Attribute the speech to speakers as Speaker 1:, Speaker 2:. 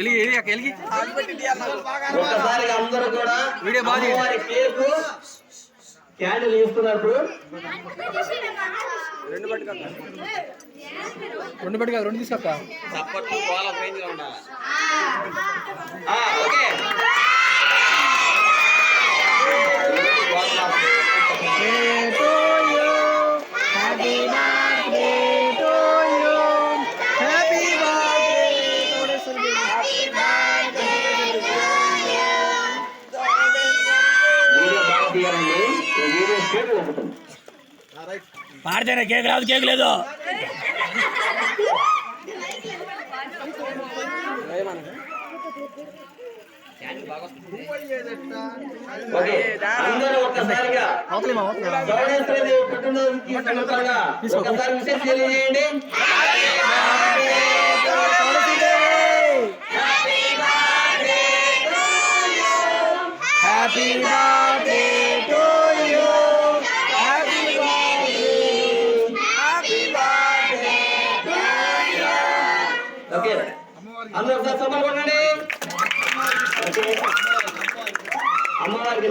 Speaker 1: ఎలిగి ఎలిగి అక్క ఎలిగి
Speaker 2: ఒక్కసారిగా అందరూ కూడా
Speaker 1: వీడియో బాగా రెండు పెట్టి రెండు
Speaker 2: కోల రేంజ్లో ఉండాలి. తీయాలండి. వీడియో షేప్ ఒకటి
Speaker 3: పాడితేనే కేక్ రాదు కేక్ లేదు.
Speaker 2: అందరూ ఒక్కసారిగా ఒకసారి తెలియజేయండి.
Speaker 1: Happy birthday
Speaker 2: okay. అందరూ ఒకసారి సభలు కొనండి. అమ్మవారికి